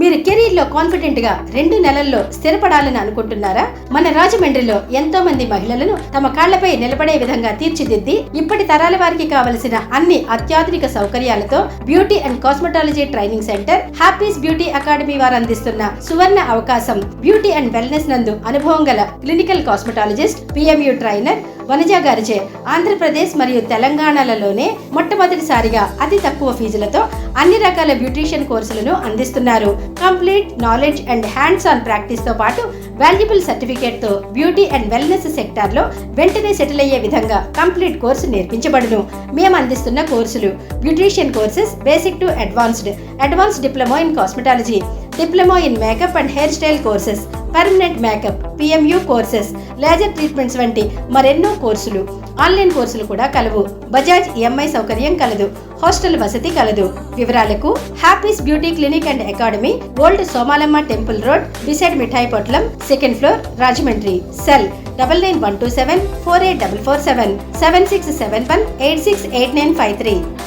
మీరు కెరీర్లో కాన్ఫిడెంట్గా కాన్ఫిడెంట్గా రెండు నెలల్లో స్థిరపడాలని అనుకుంటున్నారా? మన రాజమండ్రిలో ఎంతో మంది మహిళలను తమ కాళ్ళపై నిలబడే విధంగా తీర్చిదిద్ది ఇప్పటి తరాల వారికి కావలసిన అన్ని అత్యాధునిక సౌకర్యాలతో beauty and cosmetology training centre Happy's beauty academy వారు అందిస్తున్న సువర్ణ అవకాశం బ్యూటీ అండ్ వెల్నెస్ నందు అనుభవం గల clinical cosmetologist PMU trainer Vanaja గారిచే ఆంధ్రప్రదేశ్ మరియు తెలంగాణలలోనే మొట్టమొదటిసారిగా అతి తక్కువ ఫీజులతో అన్ని రకాల బ్యూటీషియన్ కోర్సులను అందిస్తున్నారు. Complete knowledge and hands on ప్రాక్టీస్తో పాటు వాల్యుబుల్ సర్టిఫికేట్తో బ్యూటీ అండ్ వెల్నెస్ సెక్టార్లో వెంటనే సెటిల్ అయ్యే విధంగా కంప్లీట్ కోర్సు నేర్పించబడును. మేము అందిస్తున్న కోర్సులు beautician courses basic to advanced advance diploma in cosmetology diploma in makeup and hair style courses permanent makeup PMU courses laser treatments వంటి మరెన్నో కోర్సులు. ఆన్లైన్ కోర్సులు కూడా కలవు. బజాజ్ ఈఎంఐ సౌకర్యం కలదు. హాస్టల్ వసతి కలదు. వివరాలకు Happy's beauty clinic and academy old Somalamma temple road beside Mithai Potlam second floor Rajahmundry. Cell double nine one two seven four eight double four seven seven six seven one eight six eight nine five three.